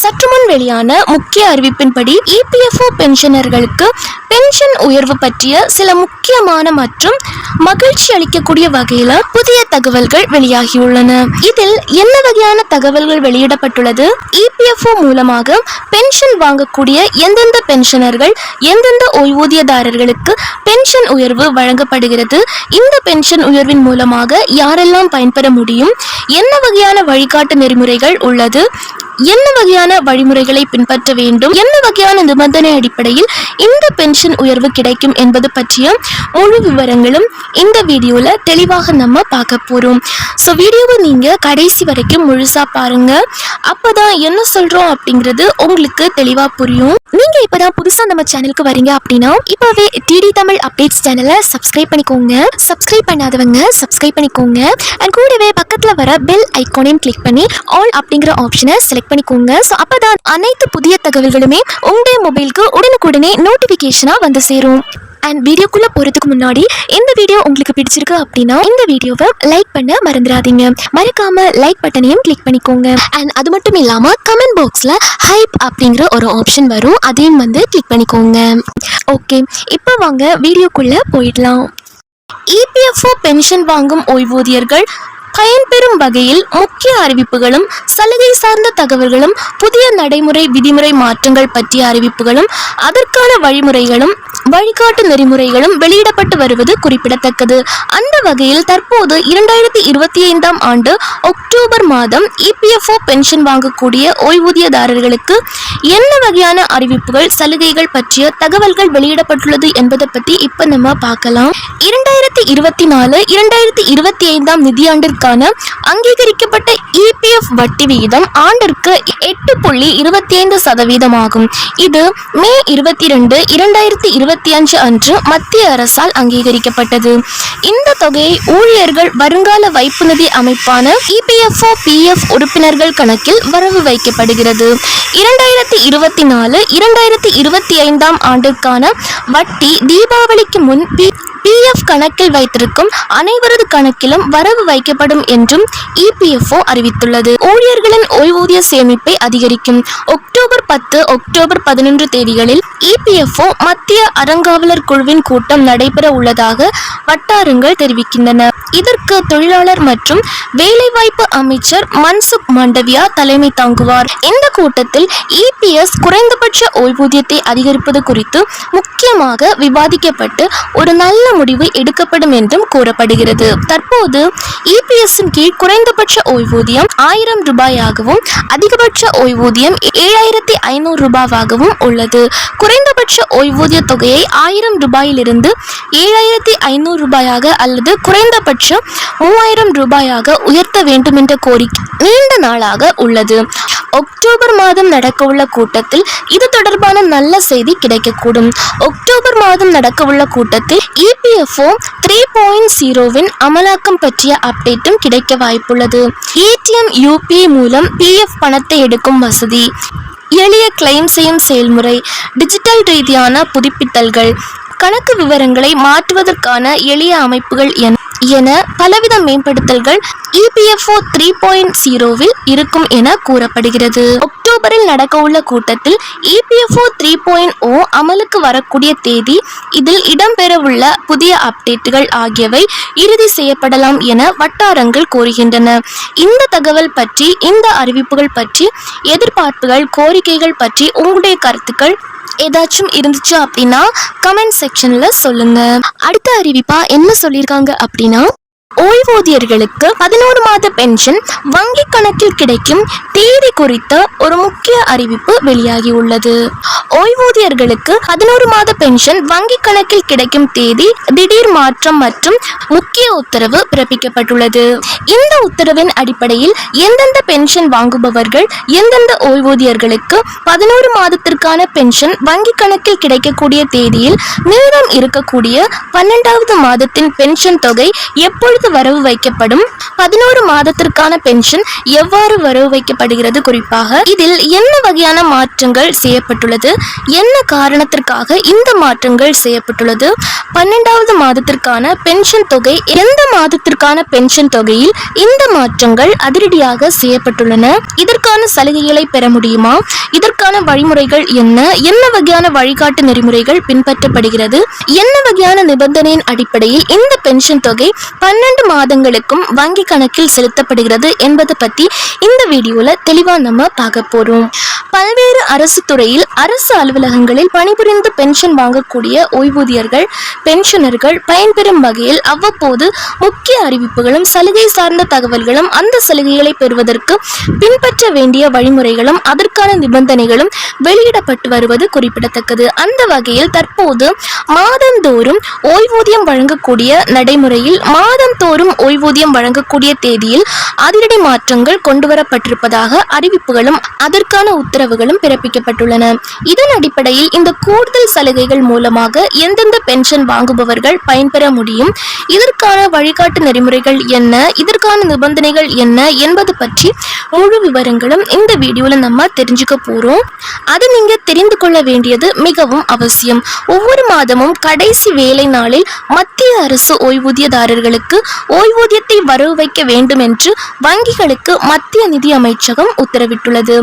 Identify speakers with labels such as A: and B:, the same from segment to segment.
A: சற்று முன் வெளியான முக்கிய அறிவிப்பின்படி இபிஎஃப்ஓ பென்ஷனர்களுக்கு பென்ஷன் உயர்வு பற்றிய சில முக்கியமான மற்றும் மகிழ்ச்சி அளிக்கக்கூடிய வகையில புதிய தகவல்கள் வெளியாகியுள்ளன. இதில் என்ன வகையான தகவல்கள் வெளியிடப்பட்டுள்ளது? இபிஎஃப்ஓ மூலமாக பென்ஷன் வாங்கக்கூடிய எந்தெந்த பென்ஷனர்கள் எந்தெந்த ஓய்வூதியதாரர்களுக்கு பென்ஷன் உயர்வு வழங்கப்படுகிறது இந்த பென்ஷன் உயர்வின் மூலமாக யாரெல்லாம் பயன்பெற முடியும் என்ன வகையான வழிகாட்டு நெறிமுறைகள் உள்ளது என்ன வகையான வழிமுறைகளை பின்பற்ற வேண்டும்? என்ன வகையான நிபந்தனை அடிப்படையில் இந்த பென்ஷன் உயர்வு கிடைக்கும் என்பது பற்றிய முழு விவரங்களும் இந்த வீடியோல தெளிவாக நம்ம பார்க்க போறோம். ஸோ வீடியோவை நீங்க கடைசி வரைக்கும் முழுசா பாருங்க. அப்பதான் என்ன சொல்றோம் அப்படிங்கிறது உங்களுக்கு தெளிவா புரியும். நீங்க இப்பதான் புதுசா நம்ம சேனலுக்கு வரீங்க அப்படின்னா இப்பவே டிடி தமிழ் அப்டேட்ஸ் சேனலை சப்ஸ்கிரைப் பண்ணிக்கோங்க. சப்ஸ்கிரைப் பண்ணாதவங்க சப்ஸ்கிரைப் பண்ணிக்கோங்க. அண்ட் கூடவே பக்கத்துல வர பெல் ஐக்கோனையும் கிளிக் பண்ணி ஆல் அப்படிங்கிற ஆப்ஷனை செலக்ட் பண்ணிக்கோங்க. ஸோ அப்போதான் அனைத்து புதிய தகவல்களுமே உங்களுடைய மொபைலுக்கு உடனுக்குடனே நோட்டிஃபிகேஷனாக வந்து சேரும். அண்ட் வீடியோக்குள்ளே போகிறதுக்கு முன்னாடி இந்த வீடியோ உங்களுக்கு பிடிச்சிருக்கு அப்படின்னா இந்த வீடியோவை லைக் பண்ண மறந்துடாதீங்க. மறக்காம லைக் பட்டனையும் கிளிக் பண்ணிக்கோங்க. அண்ட் அது மட்டும் இல்லாமல் கமெண்ட் பாக்ஸில் ஹைப் அப்படிங்கிற ஒரு ஆப்ஷன் வரும். அதையும் வந்து கிளிக் பண்ணிக்கோங்க. ஓகே இப்போ வாங்க வீடியோக்குள்ளே போயிடலாம். இபிஎஃப்ஓ பென்ஷன் வாங்கும் ஓய்வூதியர்கள் பயன்பெறும் வகையில் முக்கிய அறிவிப்புகளும் சலுகை சார்ந்த தகவல்களும் புதிய நடைமுறை விதிமுறை மாற்றங்கள் பற்றிய அறிவிப்புகளும் அதற்கான வழிமுறைகளும் வழிகாட்டு நெறிமுறைகளும் வெளியிடப்பட்டு வருவது குறிப்பிடத்தக்கது. அந்த வகையில் தற்போது இரண்டாயிரத்தி இருபத்தி ஐந்தாம் ஆண்டு அக்டோபர் மாதம் இபிஎஃப்ஓ பென்ஷன் வாங்கக்கூடிய ஓய்வூதியதாரர்களுக்கு என்ன வகையான அறிவிப்புகள் சலுகைகள் பற்றிய தகவல்கள் வெளியிடப்பட்டுள்ளது என்பதை பற்றி இப்போ நம்ம பார்க்கலாம். இரண்டாயிரத்தி இருபத்தி நாலு இரண்டாயிரத்தி இருபத்தி ஐந்தாம் நிதியாண்டிற்கான அங்கீகரிக்கப்பட்ட இபிஎஃப் வட்டி விகிதம் ஆண்டிற்கு எட்டு புள்ளி இருபத்தி ஐந்து சதவீதம் ஆகும் இது மே இருபத்தி ரெண்டு இரண்டாயிரத்தி இருபத்தி அஞ்சு அன்று மத்திய அரசால் அங்கீகரிக்கப்பட்டது. இந்த தொகையை ஊழியர்கள் வருங்கால வைப்பு நிதி அமைப்பான இபிஎஃப்ஓ பிஎஃப் உறுப்பினர்கள் கணக்கில் வரவு வைக்கப்படுகிறது. இரண்டாயிரத்தி இருபத்தி நாலு இரண்டாயிரத்தி இருபத்தி ஐந்தாம் ஆண்டிற்கான வட்டி தீபாவளிக்கு முன் பி பிஎஃப் கணக்கில் வைத்திருக்கும் அனைவரது கணக்கிலும் வரவு வைக்கப்படும் என்றும் இபிஎஃப்ஓ அறிவித்துள்ளது. ஊழியர்களின் ஓய்வூதிய சேமிப்பை அதிகரிக்கும். அக்டோபர் பத்து அக்டோபர் பதினொன்று தேதிகளில் இபிஎஃப்ஓ மத்திய அறங்காவலர் குழுவின் கூட்டம் நடைபெற உள்ளதாக வட்டாரங்கள் தெரிவிக்கின்றன. இதற்கு தொழிலாளர் மற்றும் வேலைவாய்ப்பு அமைச்சர் மன்சுக் மாண்டவியா தலைமை தாங்குவார். இந்த கூட்டத்தில் இபிஎஸ் குறைந்தபட்ச ஓய்வூதியத்தை அதிகரிப்பது குறித்து முக்கியமாக விவாதிக்கப்பட்டு ஒரு நல்ல முடிவு எடுக்கப்படும் என்றும் கூறப்படுகிறது. தற்போது இபிஎஸ்ஸின் கீழ் குறைந்தபட்ச ஓய்வூதியம் ஆயிரம் ரூபாயாகவும் அதிகபட்ச ஓய்வூதியம் ஏழாயிரத்தி ஐநூறு ரூபாவாகவும் உள்ளது. குறைந்த குறைந்தபட்ச ஓய்வூதிய தொகையை ஆயிரம் ரூபாயிலிருந்து ஏழாயிரத்தி ஐநூறு ரூபாயாக அல்லது குறைந்தபட்சம் மூவாயிரம் ரூபாயாக உயர்த்த வேண்டும் என்ற கோரிக்கை நீண்ட நாளாக உள்ளது. அக்டோபர் மாதம் நடக்கவுள்ள கூட்டத்தில் இது தொடர்பான நல்ல செய்தி கிடைக்கக்கூடும். அக்டோபர் மாதம் நடக்கவுள்ள கூட்டத்தில் இபிஎஃப்ஓ த்ரீ பாயிண்ட் ஜீரோவின் அமலாக்கம் பற்றிய அப்டேட்டும் கிடைக்க வாய்ப்புள்ளது. ஏடிஎம் யூபிஐ மூலம் பிஎஃப் பணத்தை எடுக்கும் வசதி. எளிய கிளைம் செய்யும் செயல்முறை டிஜிட்டல் ரீதியான புதுப்பித்தல்கள் கணக்கு விவரங்களை மாற்றுவதற்கான எளிய அமைப்புகள் என என பலவித மேம்படுத்தல்கள் இபிஎஃப்ஓ த்ரீ பாயிண்ட் ஜீரோவில் இருக்கும் என கூறப்படுகிறது. அக்டோபரில் நடக்கவுள்ள கூட்டத்தில் இபிஎஃப்ஓ த்ரீ பாயிண்ட் ஓ அமலுக்கு வரக்கூடிய தேதி இதில் இடம்பெறவுள்ள புதிய அப்டேட்டுகள் ஆகியவை இறுதி செய்யப்படலாம் என வட்டாரங்கள் கோருகின்றன இந்த தகவல் பற்றி இந்த அறிவிப்புகள் பற்றி எதிர்பார்ப்புகள் கோரிக்கைகள் பற்றி உங்களுடைய கருத்துக்கள் ஏதாச்சும் இருந்துச்சு அப்படின்னா கமெண்ட் செக்ஷன்ல சொல்லுங்க. அடுத்த அறிவிப்பா என்ன சொல்லியிருக்காங்க அப்படின்னா ஓய்வூதியர்களுக்கு பதினோரு மாத பென்ஷன் வங்கி கணக்கில் கிடைக்கும் தேதி குறித்த ஒரு முக்கிய அறிவிப்பு வெளியாகி உள்ளது ஓய்வூதியர்களுக்கு பதினோரு மாத பென்ஷன் வங்கி கணக்கில் கிடைக்கும் தேதி திடீர் மாற்றம் மற்றும் முக்கிய உத்தரவு பிறப்பிக்கப்பட்டுள்ளது. இந்த உத்தரவின் அடிப்படையில் எந்தெந்த பென்ஷன் வாங்குபவர்கள் எந்தெந்த ஓய்வூதியர்களுக்கு பதினோரு மாதத்திற்கான பென்ஷன் வங்கி கணக்கில் கிடைக்கக்கூடிய தேதியில் மீதம் இருக்கக்கூடிய பன்னெண்டாவது மாதத்தின் பென்ஷன் தொகை எப்பொழுது எப்பொழுது வரவு வைக்கப்படும்? பதினோரு மாதத்திற்கான பென்ஷன் எவ்வாறு வரவு வைக்கப்படுகிறது குறிப்பாக? இதில் என்ன வகையான மாற்றங்கள் செய்யப்பட்டுள்ளது? என்ன காரணத்திற்காக இந்த மாற்றங்கள் செய்யப்பட்டுள்ளது? பன்னெண்டாவது மாதத்திற்கான பென்ஷன் தொகை எந்த மாதத்திற்கான பென்ஷன் தொகையில் இந்த மாற்றங்கள் அதிரடியாக செய்யப்பட்டுள்ளன? இதற்கான சலுகைகளை பெற முடியுமா? இதற்கான வழிமுறைகள் என்ன? என்ன வகையான வழிகாட்டு நெறிமுறைகள் பின்பற்றப்படுகிறது? என்ன வகையான நிபந்தனையின் அடிப்படையில் இந்த பென்ஷன் தொகை பன்னெண்டு மாதங்களுக்கும் வங்கி கணக்கில் செலுத்தப்படுகிறது என்பது பற்றி இந்த வீடியோவில் தெளிவாக நம்ம பார்க்க போகிறோம் பல்வேறு அரசு துறையில் அரசு அலுவலகங்களில் பணிபுரிந்து பென்ஷன் வாங்கக்கூடிய ஓய்வூதியர்கள் பென்ஷனர்கள் பயன்பெறும் வகையில் அவ்வப்போது முக்கிய அறிவிப்புகளும் சலுகை சார்ந்த தகவல்களும் அந்த சலுகைகளை பெறுவதற்கு பின்பற்ற வேண்டிய வழிமுறைகளும் அதற்கான நிபந்தனைகளும் வெளியிடப்பட்டு வருவது குறிப்பிடத்தக்கது. அந்த வகையில் தற்போது மாதந்தோறும் ஓய்வூதியம் வழங்கக்கூடிய நடைமுறையில் மாதம் மாதந்தோறும் ஓய்வூதியம் வழங்கக்கூடிய தேதியில் அதிரடி மாற்றங்கள் கொண்டுவரப்பட்டிருப்பதாக அறிவிப்புகளும் அதற்கான உத்தரவுகளும் பிறப்பிக்கப்பட்டுள்ளன. இதன் அடிப்படையில் இந்த கூடுதல் சலுகைகள் மூலமாக எந்தெந்த பென்ஷன் வாங்குபவர்கள் பயன்பெற முடியும் இதற்கான வழிகாட்டு நெறிமுறைகள் என்ன இதற்கான நிபந்தனைகள் என்ன என்பது பற்றி முழு விவரங்களும் இந்த வீடியோல நம்ம தெரிஞ்சுக்க போறோம். அது நீங்க தெரிந்து கொள்ள வேண்டியது மிகவும் அவசியம். ஒவ்வொரு மாதமும் கடைசி வேலை நாளில் மத்திய அரசு ஓய்வூதியதாரர்களுக்கு ஓய்வூதியத்தை வரவு வைக்க வேண்டும் என்று வங்கிகளுக்கு மத்திய நிதி அமைச்சகம் உத்தரவிட்டுள்ளது.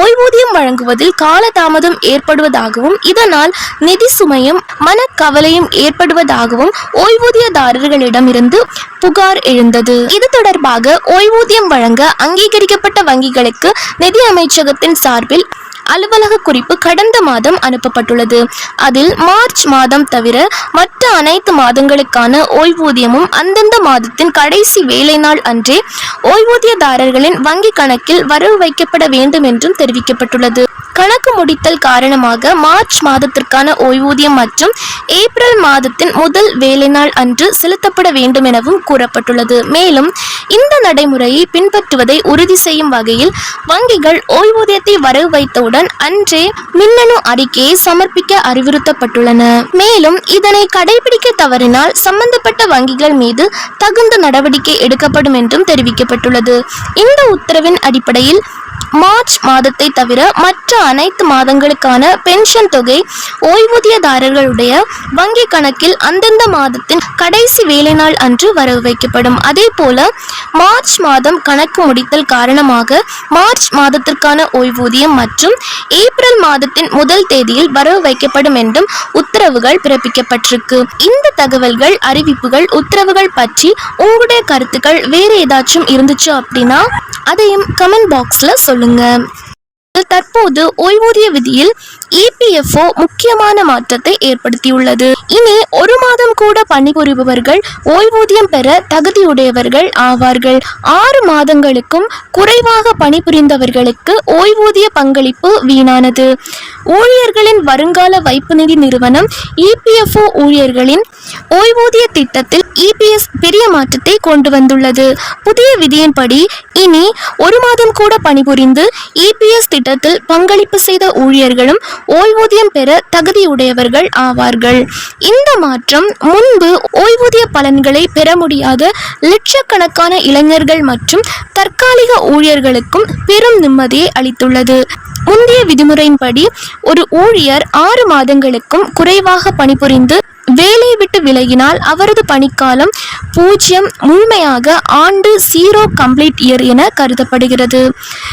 A: ஓய்வூதியம் வழங்குவதில் காலதாமதம் ஏற்படுவதாகவும் இதனால் நிதி சுமையும் மனக்கவலையும் ஏற்படுவதாகவும் ஓய்வூதியதாரர்களிடமிருந்து புகார் எழுந்தது. இது தொடர்பாக ஓய்வூதியம் வழங்க அங்கீகரிக்கப்பட்ட வங்கிகளுக்கு நிதி அமைச்சகத்தின் சார்பில் அலுவலக குறிப்பு கடந்த மாதம் அனுப்பப்பட்டுள்ளது. அதில் மார்ச் மாதம் தவிர மற்ற அனைத்து மாதங்களுக்கான ஓய்வூதியமும் அந்தந்த மாதத்தின் கடைசி வேலை நாள் அன்றே ஓய்வூதியதாரர்களின் வங்கி கணக்கில் வரவு வைக்கப்பட வேண்டும் என்றும் தெரிவிக்கப்பட்டுள்ளது. கணக்கு முடித்தல் காரணமாக மார்ச் மாதத்திற்கான ஓய்வூதியம் மற்றும் ஏப்ரல் மாதத்தின் முதல் வேலை நாள் அன்று செலுத்தப்பட வேண்டும் எனவும் கூறப்பட்டுள்ளது. மேலும் இந்த நடைமுறையை பின்பற்றுவதை உறுதி செய்யும் வகையில் வங்கிகள் ஓய்வூதியத்தை வரவு வைத்தவுடன் அன்றே மின்னணு அறிக்கையை சமர்ப்பிக்க அறிவுறுத்தப்பட்டுள்ளன. மேலும் இதனை கடைபிடிக்க தவறினால் சம்பந்தப்பட்ட வங்கிகள் மீது தகுந்த நடவடிக்கை எடுக்கப்படும் என்றும் தெரிவிக்கப்பட்டுள்ளது. இந்த உத்தரவின் அடிப்படையில் மார்ச் மாதத்தை தவிர மற்ற அனைத்து மாதங்களுக்கான பென்ஷன் தொகை ஓய்வூதியதாரர்களுடைய வங்கி கணக்கில் அந்தந்த மாதத்தின் கடைசி வேலை நாள் அன்று வரவு வைக்கப்படும். அதே போல மார்ச் மாதம் கணக்கு முடித்தல் காரணமாக மார்ச் மாதத்திற்கான ஓய்வூதியம் மற்றும் ஏப்ரல் மாதத்தின் முதல் தேதியில் வரவு வைக்கப்படும் என்றும் உத்தரவுகள் பிறப்பிக்கப்பட்டிருக்கு. இந்த தகவல்கள் அறிவிப்புகள் உத்தரவுகள் பற்றி உங்களுடைய கருத்துக்கள் வேறு ஏதாச்சும் இருந்துச்சு அப்படின்னா அதையும் கமெண்ட் பாக்ஸ்ல சொல்லுங்க தற்போது ஓய்வூதிய விதியில் இபிஎஃப்ஓ முக்கியமான மாற்றத்தை ஏற்படுத்தியுள்ளது. இனி ஒரு மாதம் கூட பணிபுரிபவர்கள் ஓய்வூதியம் பெற தகுதியுடையவர்கள் ஆவார்கள். ஆறு மாதங்களுக்கும் குறைவாக பணிபுரிந்தவர்களுக்கு ஓய்வூதிய பங்களிப்பு வீணானது. ஊழியர்களின் வருங்கால வைப்பு நிதி நிறுவனம் இபிஎஃப்ஓ ஊழியர்களின் ஓய்வூதிய திட்டத்தில் இபிஎஸ் பெரிய மாற்றத்தை கொண்டு வந்துள்ளது. புதிய விதியின்படி இனி ஒரு மாதம் கூட பணிபுரிந்து இபிஎஸ் திட்டத்தில் பங்களிப்பு செய்த ஊழியர்களும் ஓய்வூதியம் பெற தகுதியுடையவர்கள் ஆவார்கள். இந்த மாற்றம் முன்பு ஓய்வூதிய பலன்களை பெற முடியாத லட்சக்கணக்கான இளைஞர்கள் மற்றும் தற்காலிக ஊழியர்களுக்கும் பெரும் நிம்மதியை அளித்துள்ளது. முந்தைய விதிமுறையின்படி ஒரு ஊழியர் ஆறு மாதங்களுக்கும் குறைவாக பணிபுரிந்து வேலை விட்டு விலகினால் அவரது பணிக்காலம் பூஜ்ஜியம் முழுமையாக ஆண்டு ஜீரோ கம்ப்ளீட் இயர் என கருதப்படுகிறது.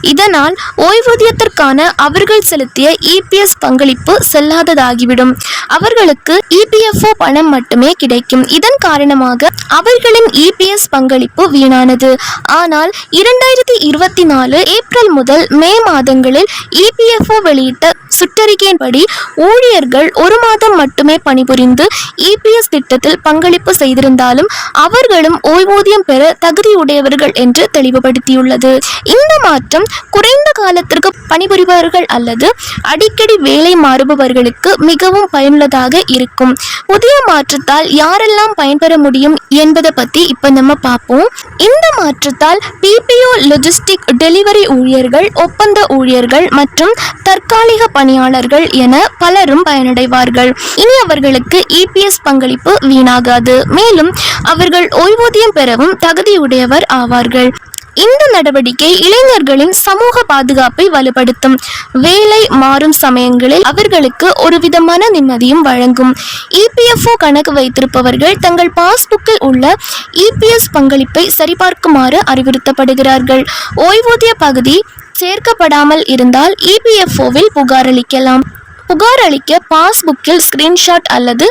A: இதனால் ஓய்வூதியத்திற்கான அவர்கள் செலுத்திய இபிஎஸ் பங்களிப்பு செல்லாததாகிவிடும். அவர்களுக்கு இபிஎஃப்ஓ பணம் மட்டுமே கிடைக்கும். இதன் காரணமாக அவர்களின் இபிஎஸ் பங்களிப்பு வீணானது. ஆனால் இரண்டாயிரத்தி இருபத்தி நாலு ஏப்ரல் முதல் மே மாதங்களில் இபிஎஃப்ஓ வெளியிட்ட சுற்றறிக்கையின்படி ஊழியர்கள் ஒரு மாதம் மட்டுமே பணிபுரிந்து இபிஎஸ் திட்டத்தில் பங்களிப்பு செய்திருந்தாலும் அவர்களும் ஓய்வூதியம் பெற தகுதியுடையவர்கள் என்று தெளிவுபடுத்தியுள்ளது. இந்த மாற்றம் குறைந்த காலத்திற்கு பணிபுரிபவர்கள் அல்லது அடிக்கடி வேலை மாறுபவர்களுக்கு மிகவும் பயனுள்ளதாக இருக்கும். புதிய மாற்றத்தால் யாரெல்லாம் பயன்பெற முடியும் என்பதை பத்தி இப்ப நம்ம பார்ப்போம். இந்த மாற்றத்தால் பிபிஓ லொஜிஸ்டிக் டெலிவரி ஊழியர்கள் ஒப்பந்த ஊழியர்கள் மற்றும் தற்காலிக பணியாளர்கள் என பலரும் பயனடைவார்கள். இனி அவர்களுக்கு இபிஎஸ் பங்களிப்பு வீணாகாது. மேலும் அவர்கள் ஓய்வூதியம் பெறவும் தகுதியுடையவர் ஆவார்கள். இந்த நடவடிக்கை இளைஞர்களின் சமூக பாதுகாப்பை வலுப்படுத்தும். வேலை மாறும் சமயங்களில் அவர்களுக்கு ஒருவித மன நிம்மதியும் வழங்கும். இபிஎஃப்ஓ கணக்கு வைத்திருப்பவர்கள் தங்கள் பாஸ்புக்கில் உள்ள இபிஎஸ் பங்களிப்பை சரிபார்க்குமாறு அறிவுறுத்தப்படுகிறார்கள். ஓய்வூதிய பகுதி சேர்க்கப்படாமல் இருந்தால் இபிஎஃப்ஓவில் புகாரளிக்கலாம் புகார் அளிக்க பாஸ்புக்கில் ஸ்கிரீன்ஷாட் அல்லது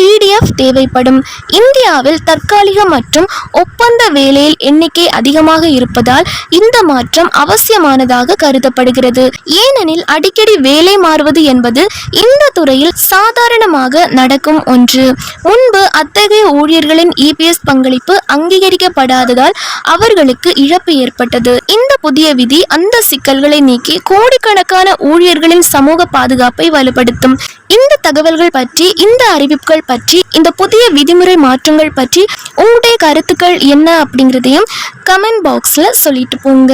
A: பிடிஎஃப் தேவைப்படும். இந்தியாவில் தற்காலிக மற்றும் ஒப்பந்த வேலையில் எண்ணிக்கை அதிகமாக இருப்பதால் இந்த மாற்றம் அவசியமானதாக கருதப்படுகிறது. ஏனெனில் அடிக்கடி வேலை மாறுவது என்பது இந்த துறையில் சாதாரணமாக நடக்கும் ஒன்று. முன்பு அத்தகைய ஊழியர்களின் இபிஎஸ் பங்களிப்பு அங்கீகரிக்கப்படாததால் அவர்களுக்கு இழப்பு ஏற்பட்டது. இந்த புதிய விதி அந்த சிக்கல்களை நீக்கி கோடிக்கணக்கான ஊழியர்களின் சமூக பாதுகாப்பை வலுப்படுத்தும். இந்த தகவல்கள் பற்றி இந்த அறிவிப்புகள் பற்றி இந்த புதிய விதிமுறை மாற்றங்கள் பற்றி உங்களுடைய கருத்துக்கள் என்ன அப்படிங்கிறதையும் கமெண்ட் பாக்ஸில் சொல்லிட்டு போங்க.